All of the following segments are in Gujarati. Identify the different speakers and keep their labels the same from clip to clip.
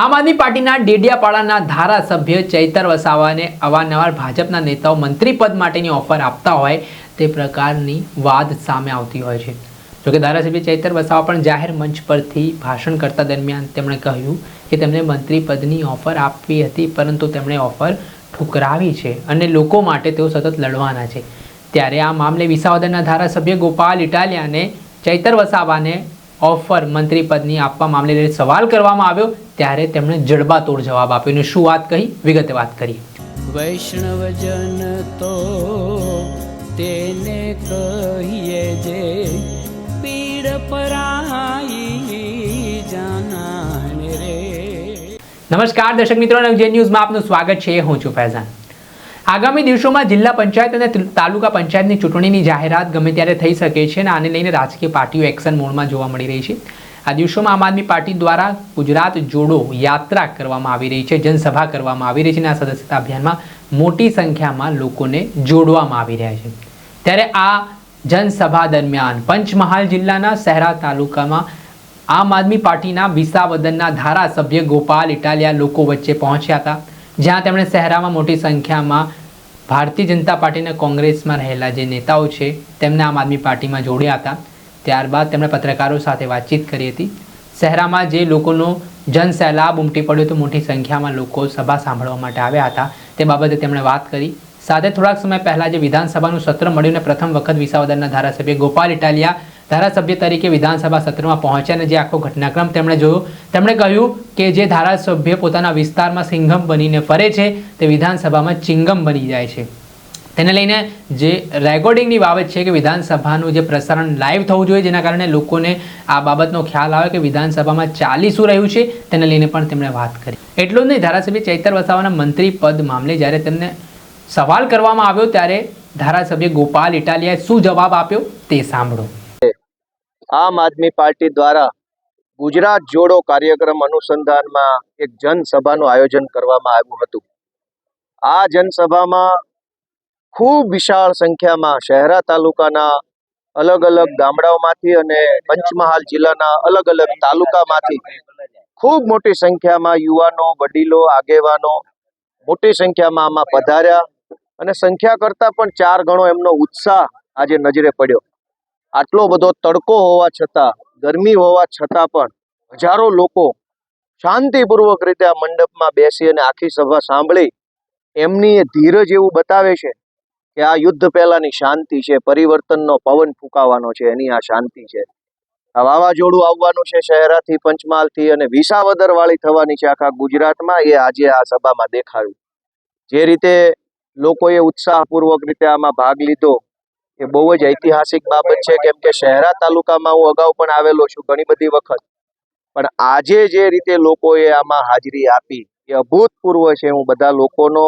Speaker 1: આમ આદમી પાર્ટીના ડેડિયાપાડાના ધારાસભ્ય ચૈતર વસાવાને અવારનવાર ભાજપના નેતાઓ મંત્રી પદ માટેની ઓફર આપતા હોય તે પ્રકારની વાત સામે આવતી હોય છે. જોકે ધારાસભ્ય ચૈતર વસાવા પણ જાહેર મંચ પરથી ભાષણ કરતા દરમિયાન તેમણે કહ્યું કે તેમને મંત્રી પદની ઓફર આપવી હતી, પરંતુ તેમણે ઓફર ઠુકરાવી છે અને લોકો માટે તેઓ સતત લડવાના છે. ત્યારે આ મામલે વિસાવદરના ધારાસભ્ય ગોપાલ ઇટાલિયાને ચૈતર વસાવાને ઓફર મંત્રી પદની આપવા મામલે સવાલ કરવામાં આવ્યો ત્યારે તેમણે જડબાતોડ જવાબ આપ્યો. અને શું વાત કહી? વિગતે વાત કરી
Speaker 2: વૈષ્ણવજન તો તેને કહીએ જે પીડ પરાઈ જાનાને રે.
Speaker 1: નમસ્કાર દર્શક મિત્રો નવજે ન્યૂઝમાં આપનું સ્વાગત છે હું છું ફૈઝાન. આગામી દિવસોમાં જિલ્લા પંચાયત અને તાલુકા પંચાયતની ચૂંટણીની જાહેરાત ગમે ત્યારે થઈ શકે છે અને આને લઈને રાજકીય પાર્ટીઓ એક્શન મોડમાં જોવા મળી રહી છે. આ દિવસોમાં આમ આદમી પાર્ટી દ્વારા ગુજરાત જોડો યાત્રા કરવામાં આવી રહી છે, જનસભા કરવામાં આવી રહી છે અને આ સદસ્યતા અભિયાનમાં મોટી સંખ્યામાં લોકોને જોડવામાં આવી રહ્યા છે. ત્યારે આ જનસભા દરમિયાન પંચમહાલ જિલ્લાના શહેરા તાલુકામાં આમ આદમી પાર્ટીના વિસાવદનના ધારાસભ્ય ગોપાલ ઇટાલિયા લોકો વચ્ચે પહોંચ્યા હતા. જ્યાં તેમણે શહેરામાં મોટી સંખ્યામાં ભારતીય જનતા પાર્ટીના કોંગ્રેસમાં રહેલા જે નેતાઓ છે, તેમને આમ આદમી પાર્ટીમાં જોડ્યા હતા. ત્યારબાદ તેમણે પત્રકારો સાથે વાતચીત કરી હતી. શહેરામાં જે લોકોનો જનસેલાબ ઉમટી પડ્યો તો મોટી સંખ્યામાં લોકો સભા સાંભળવા માટે આવ્યા હતા, તે બાબતે તેમણે વાત કરી. સાથે થોડાક સમય પહેલાં જે વિધાનસભાનું સત્ર મળ્યું અને પ્રથમ વખત વિસાવદરના ધારાસભ્ય ગોપાલ ઇટાલિયા ધારાસભ્ય તરીકે વિધાનસભા સત્રમાં પહોંચ્યા અને જે આખો ઘટનાક્રમ તેમણે જોયો. તેમણે કહ્યું કે જે ધારાસભ્ય પોતાના વિસ્તારમાં સિંઘમ બનીને ફરે છે, તે વિધાનસભામાં ચિંગમ બની જાય છે. તેને લઈને જે રેકોર્ડિંગની બાબત છે કે વિધાનસભાનું જે પ્રસારણ લાઈવ થવું જોઈએ, જેના કારણે લોકોને આ બાબતનો ખ્યાલ આવે કે વિધાનસભામાં ચાલી શું રહ્યું છે, તેને લઈને પણ તેમણે વાત કરી. એટલું જ નહીં, ધારાસભ્ય ચૈતર વસાવાના મંત્રી પદ મામલે જ્યારે તેમને સવાલ કરવામાં આવ્યો ત્યારે ધારાસભ્ય ગોપાલ ઇટાલિયાએ શું જવાબ આપ્યો તે સાંભળો.
Speaker 3: આમ આદમી પાર્ટી દ્વારા ગુજરાત જોડો કાર્યક્રમ અનુસંધાનમાં એક જનસભાનું આયોજન કરવામાં આવ્યું હતું. આ જનસભામાં ખૂબ વિશાળ સંખ્યામાં શહેરા તાલુકાના અલગ અલગ ગામડાઓમાંથી અને પંચમહાલ જિલ્લાના અલગ અલગ તાલુકામાંથી ખૂબ મોટી સંખ્યામાં યુવાનો, વડીલો, આગેવાનો મોટી સંખ્યામાં આમાં પધાર્યા અને સંખ્યા કરતાં પણ ચાર ગણો એમનો ઉત્સાહ આજે નજરે પડ્યો. આટલો બધો તડકો હોવા છતાં, ગરમી હોવા છતાં પણ હજારો લોકો શાંતિપૂર્વક રીતે આ મંડપમાં બેસી અને આખી સભા સાંભળી. એમની એ ધીરજ એવું બતાવે છે કે આ યુદ્ધ પહેલાની શાંતિ છે, પરિવર્તનનો પવન ફૂંકાવાનો છે, એની આ શાંતિ છે. આ વાવાઝોડું આવવાનું છે શહેરાથી, પંચમહાલથી અને વિસાવદર વાળી થવાની છે આખા ગુજરાતમાં, એ આજે આ સભામાં દેખાયું. જે રીતે લોકોએ ઉત્સાહપૂર્વક રીતે આમાં ભાગ લીધો એ બહુ જ ઐતિહાસિક બાબત છે, કેમ કે શહેરા તાલુકામાં હું અગાઉ પણ આવેલો છું ઘણી બધી વખત. પણ આજે જે રીતે લોકોએ આમાં હાજરી આપી, એ અભૂતપૂર્વ છે. હું બધા લોકોનો,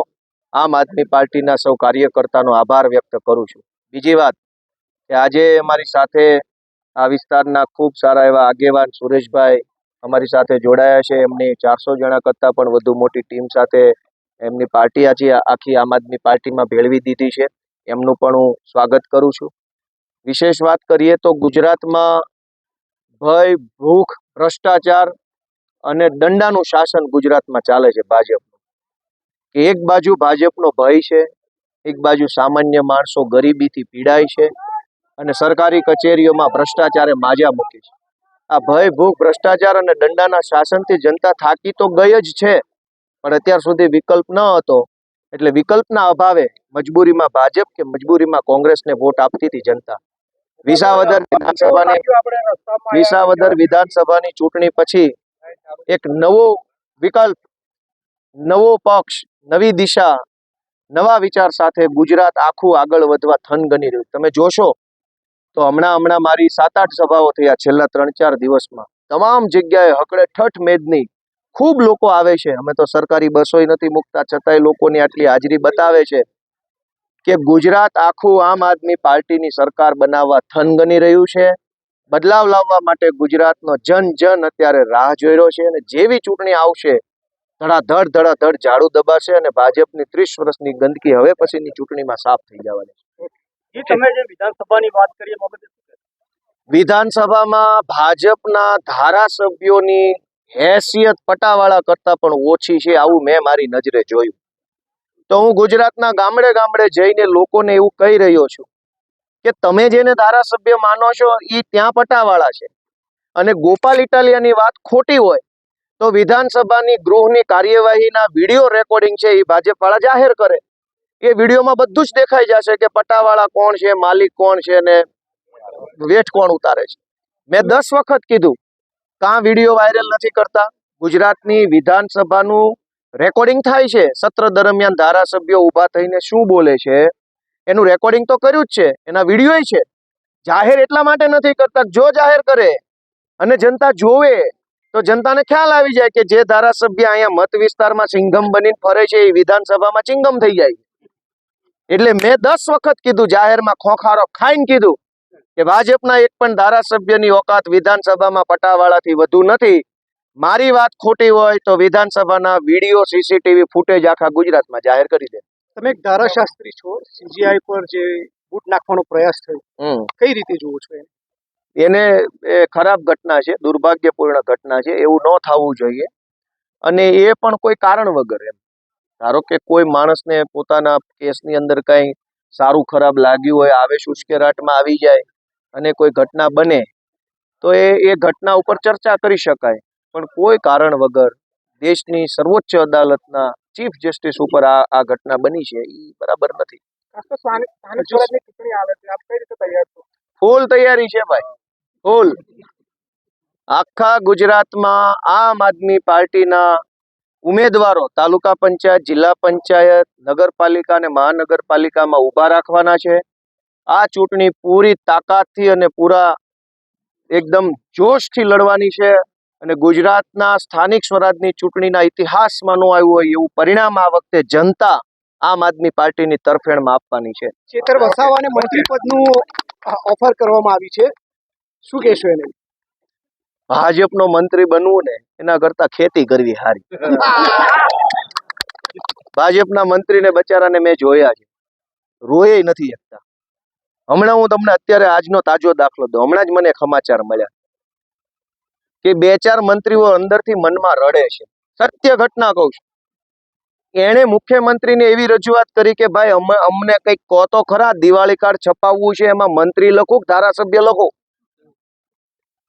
Speaker 3: આમ આદમી પાર્ટીના સૌ કાર્યકર્તાનો આભાર વ્યક્ત કરું છું. બીજી વાત કે આજે અમારી સાથે આ વિસ્તારના ખૂબ સારા એવા આગેવાન સુરેશભાઈ અમારી સાથે જોડાયા છે. એમની ચારસો જણા કરતાં પણ વધુ મોટી ટીમ સાથે એમની પાર્ટી આજે આખી આમ આદમી પાર્ટીમાં ભેળવી દીધી છે. એમનું પણ હું સ્વાગત કરું છું. વિશેષ વાત કરીએ તો ગુજરાતમાં ભય, ભૂખ, ભ્રષ્ટાચાર અને દંડાનું શાસન ગુજરાતમાં ચાલે છે ભાજપનું. કે એક બાજુ ભાજપનો ભય છે, એક બાજુ સામાન્ય માણસો ગરીબીથી પીડાય છે અને સરકારી કચેરીઓમાં ભ્રષ્ટાચારે માજા મૂકી છે. આ ભય, ભૂખ, ભ્રષ્ટાચાર અને દંડાના શાસનથી જનતા થાકી તો ગઈ જ છે, પણ અત્યાર સુધી વિકલ્પ ન હતો એટલે વિકલ્પના અભાવે મજબૂરીમાં ભાજપ કે મજબૂરીમાં કોંગ્રેસને વોટ આપતી હતી જનતા. વિસાવદર વિધાનસભાની વિસાવદર વિધાનસભાની ચૂંટણી પછી એક નવો વિકલ્પ, નવો પક્ષ, નવી દિશા, નવા વિચાર સાથે ગુજરાત આખું આગળ વધવા થનગની રહ્યું. તમે જોશો તો હમણાં હમણાં મારી સાત આઠ સભાઓ થયા છેલ્લા ત્રણ ચાર દિવસમાં. તમામ જગ્યાએ હકડે ઠઠ મેદની ખૂબ લોકો આવે છે. અમે તો સરકારી બસોય નથી મૂકતા છતાંય લોકોની આટલી હાજરી બતાવે છે કે ગુજરાત આખું આમ આદમી પાર્ટીની સરકાર બનાવવા થનગની રહ્યું છે. બદલાવ લાવવા માટે ગુજરાતનો જન જન અત્યારે રાહ જોઈ રહ્યો છે અને જેવી ચૂંટણી આવશે ધડાધડ ધડાધડ ઝાડુ દબાશે અને ભાજપની ત્રીસ વર્ષની ગંદકી હવે પછીની ચૂંટણીમાં સાફ થઈ જવાની છે.
Speaker 4: તમે જે વિધાનસભાની વાત કરીએ બાબતે
Speaker 3: વિધાનસભામાં ભાજપના ધારાસભ્યોની હેસિયત પટાવાળા કરતા પણ ઓછી છે, આવું મેં મારી નજરે જોયું. તો હું ગુજરાતના ગામડે ગામડે જઈને લોકોને એવું કહી રહ્યો છું કે તમે જેને ધારાસભ્ય માનો છો એ ત્યાં પટાવાળા છે. અને ગોપાલ ઇટાલિયાની વાત ખોટી હોય, તો વિધાનસભાની ગૃહની કાર્યવાહીના વીડિયો રેકોર્ડિંગ છે એ ભાજપવાળા જાહેર કરે. એ વિડીયોમાં બધું જ દેખાઈ જશે કે પટાવાળા કોણ છે, માલિક કોણ છે ને વેઠ કોણ ઉતારે છે. મેં દસ વખત કીધું કાં વીડિયો વાયરલ નથી કરતા? ગુજરાતની વિધાનસભાનું રેકોર્ડિંગ થાય છે. સત્ર દરમિયાન ધારાસભ્યો ઊભા થઈને શું બોલે છે? એનું રેકોર્ડિંગ તો કર્યું જ છે. એના વીડિયો છે. જાહેર એટલા માટે નથી કરતા જો જાહેર કરે અને જનતા જોવે, તો જનતાને ખ્યાલ આવી જાય કે જે ધારાસભ્ય અહીંયા મત વિસ્તારમાં ચિંગમ બનીને ફરે છે, એ વિધાનસભામાં ચિંગમ થઈ જાય એટલે મેં દસ વખત કીધું, જાહેરમાં ખોખારો ખાઈને કીધું. કે ભાજપના એક પણ ધારાસભ્યની ઓકાત વિધાનસભામાં પટાવાળાથી વધુ નથી. મારી વાત ખોટી હોય તો વિધાનસભાના વીડિયો સીસીટીવી ફૂટેજ આખા ગુજરાતમાં જાહેર કરી દે.
Speaker 4: તમે એક ધારાશાસ્ત્રી છો સીજીઆઈ પર જે બૂટ નાખવાનો પ્રયાસ થયો કઈ રીતે જુઓ છો એને?
Speaker 3: એ ખરાબ ઘટના છે દુર્ભાગ્યપૂર્ણ ઘટના છે એવું ન થવું જોઈએ. અને એ પણ કોઈ કારણ વગર એમ. ધારો કે કોઈ માણસને પોતાના કેસની અંદર કંઈ સારું ખરાબ લાગ્યું હોય આવેશ ઉશ્કેરાટમાં આવી જાય અને કોઈ ઘટના બને તો એ એ ઘટના ઉપર ચર્ચા કરી શકાય. પણ કોઈ કારણ વગર દેશની સર્વોચ્ચ અદાલતના ચીફ જસ્ટિસ ઉપર આ આ ઘટના બની છે એ બરાબર નથી. ફૂલ તૈયારી છે ભાઈ ફૂલ. આખા ગુજરાતમાં આમ આદમી પાર્ટીના ઉમેદવારો તાલુકા પંચાયત જિલ્લા પંચાયત નગરપાલિકા અને મહાનગરપાલિકામાં ઊભા રાખવાના છે. આ ચૂંટણી પૂરી તાકાતથી અને પૂરા એકદમ જોશથી લડવાની છે અને ગુજરાતના સ્થાનિક સ્વરાજની ચૂંટણીના ઇતિહાસમાં ન આવ્યું હોય એવું પરિણામ આ વખતે જનતા આમ આદમી પાર્ટીની તરફેણમાં આપવાની છે.
Speaker 4: ચેતર વસાવાને મંત્રી પદનું ઓફર કરવામાં આવી છે. શું કહેશો એને?
Speaker 3: ભાજપનો મંત્રી બનવું ને એના કરતા ખેતી કરવી સારી ભાજપના મંત્રીને બચારાને મેં જોયા છે. રોયે નથી શકતા. હમણાં હું તમને અત્યારે આજનો તાજો દાખલો દઉં. હમણાં જ મને સમાચાર મળ્યા. કે બે ચાર મંત્રીઓ અંદરથી મનમાં રડે છે. સત્ય ઘટના કહું છું. એણે મુખ્યમંત્રીને એવી રજૂઆત કરી કે, ભાઈ અમને કંઈક કહો તો ખરા. દિવાળી કાર્ડ છપાવવું છે. એમાં મંત્રી લખું ધારાસભ્ય લખું?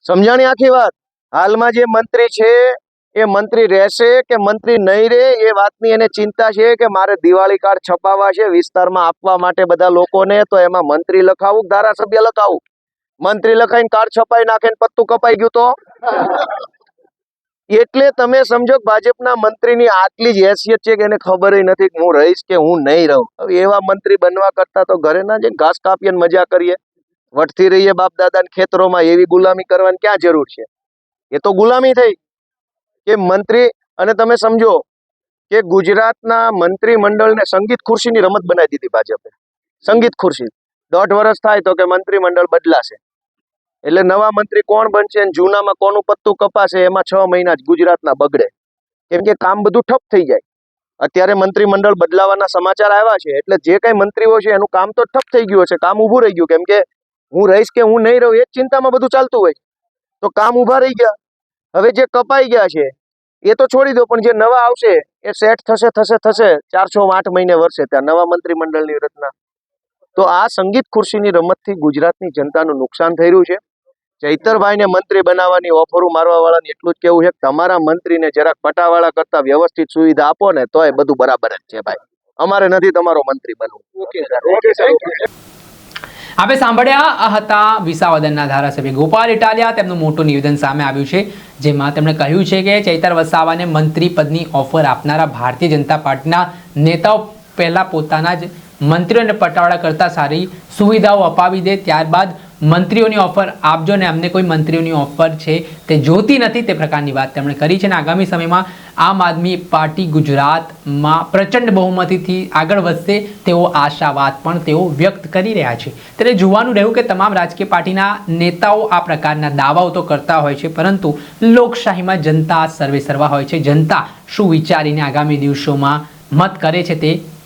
Speaker 3: સમજાણી આખી વાત? હાલમાં જે મંત્રી છે એ મંત્રી રહેશે કે મંત્રી નહીં રહે એ વાતની એને ચિંતા છે કે મારે દિવાળી કાર્ડ છપાવવા છે, વિસ્તારમાં આપવા માટે બધા લોકોને, તો એમાં મંત્રી લખાવું ધારાસભ્ય લખાવું? મંત્રી લખાઈને કાર્ડ છપાઈ નાખે પત્તું કપાઈ ગયું તો? એટલે તમે સમજો ભાજપના મંત્રીની આટલી જ હેસિયત છે કે એને ખબર નથી હું રહીશ કે હું નહીં રહું. એવા મંત્રી બનવા કરતા તો ઘરે ના જઈને ઘાસ કાપીએ મજા કરીએ. વટતી રહીએ બાપ દાદાના ખેતરોમાં એવી ગુલામી કરવાની ક્યાં જરૂર છે? એ તો ગુલામી થઈ. કે મંત્રી, અને તમે સમજો કે ગુજરાતના મંત્રીમંડળને સંગીત ખુરશીની રમત બનાવી દીધી ભાજપે. સંગીત ખુરશી. દોઢ વર્ષ થાય તો કે મંત્રી મંડળ બદલાશે. એટલે નવા મંત્રી કોણ બનશે જૂનામાં કોનું પત્તું કપાશે, એમાં છ મહિના જ ગુજરાતના બગડે. કેમ કે કામ બધું ઠપ થઈ જાય. અત્યારે મંત્રીમંડળ બદલાવાના સમાચાર આવ્યા છે, એટલે જે કઈ મંત્રીઓ છે એનું કામ તો ઠપ થઈ ગયું છે કામ ઊભું રહી ગયું. કેમ કે હું રહીશ કે હું નહીં રહું, એ ચિંતામાં બધું ચાલતું હોય તો કામ ઊભા રહી ગયા. હવે જે કપાઈ ગયા છે એ તો છોડી દો, પણ જે નવા આવશે, એ સેટ થશે થશે થશે. ચાર છ આઠ મહિને વર્ષે ત્યાં નવા મંત્રીમંડળની રચના. તો આ સંગીત ખુરશીની રમતથી ગુજરાતની જનતાનું નુકસાન થઈ રહ્યું છે. ચૈતરભાઈને મંત્રી બનાવવાની ઓફરો મારવા વાળાને એટલું જ કેવું છે કે તમારા મંત્રીને જરાક પટાવાળા કરતા વ્યવસ્થિત સુવિધા આપો ને તોય બધું બરાબર જ છે ભાઈ. અમારે નથી તમારો મંત્રી બનવું.
Speaker 4: ઓકે
Speaker 1: આપણે સાંભળ્યા આ હતા વિસાવદનના ધારાસભ્ય ગોપાલ ઇટાલિયા તેમનું મોટું નિવેદન સામે આવ્યું છે, જેમાં તેમણે કહ્યું છે કે ચૈતર વસાવાને મંત્રી પદની ઓફર આપનારા ભારતીય જનતા પાર્ટીના નેતાઓ પહેલા પોતાના જ મંત્રીઓને પટાવાળા કરતા સારી સુવિધાઓ અપાવી દે, ત્યારબાદ મંત્રીઓની ઓફર આપજો ને અમને કોઈ મંત્રીઓની ઓફર છે તે જોતી નથી તે પ્રકારની વાત તેમણે કરી છે અને આગામી સમયમાં આમ આદમી પાર્ટી ગુજરાતમાં પ્રચંડ બહુમતીથી આગળ વધશે તેવો આશાવાદ પણ તેઓ વ્યક્ત કરી રહ્યા છે. ત્યારે જોવાનું રહ્યું કે તમામ રાજકીય પાર્ટીના નેતાઓ આ પ્રકારના દાવાઓ તો કરતા હોય છે, પરંતુ લોકશાહીમાં જનતા સર્વે સર્વા હોય છે. જનતા શું વિચારીને આગામી દિવસોમાં મત કરે છે તે